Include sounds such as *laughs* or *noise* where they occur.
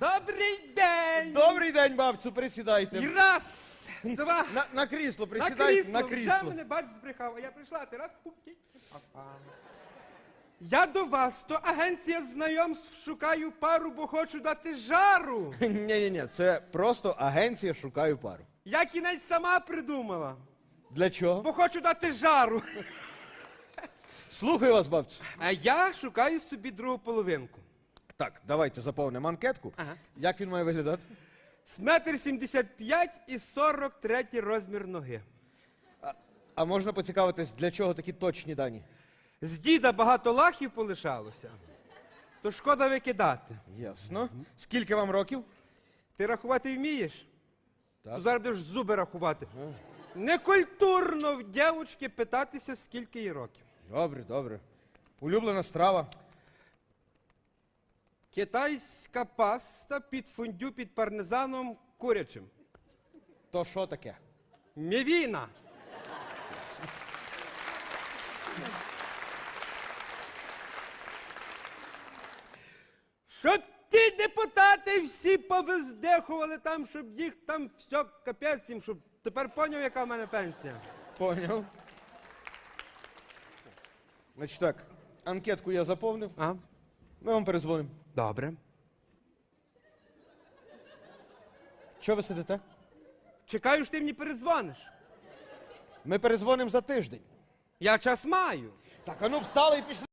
Добрий день! Добрий день, бабцю, І раз, два, На, на крісло, на присідайте, крісло. на Взяв крісло. мене, бач, збрехав, а я прийшла, а ти раз пупки. Я до вас, то агенція знайомств шукаю пару, бо хочу дати жару. *laughs* Ні, ні, ні, це просто агенція шукаю пару. Я кінець сама придумала, Для чого? бо хочу дати жару. Слухаю вас, бабцю. А я шукаю собі другу половинку. Так, давайте заповнимо анкетку. Ага. Як він має виглядати? З метр сімдесят п'ять і сорок третій розмір ноги. А можна поцікавитись, для чого такі точні дані? З діда багато лахів полишалося, то шкода викидати. Ясно. Скільки вам років? Ти рахувати вмієш? Так. То зараз будеш зуби рахувати. Некультурно в дівчинки питатися, скільки їй років. Добре, добре. Улюблена страва. Китайська паста під фондю під пармезаном курячим. То що таке? Мівіна. Щоб ті депутати всі повиздихували там, щоб їх там все капець їм, щоб тепер поняв, яка в мене пенсія. Поняв. Значить так, анкетку я заповнив. А? Ми вам перезвонимо. Добре. Чого ви сидите? Чекаю, що ти мені передзвониш. Ми перезвонимо за тиждень. Я час маю. Так, а ну встали і пішли.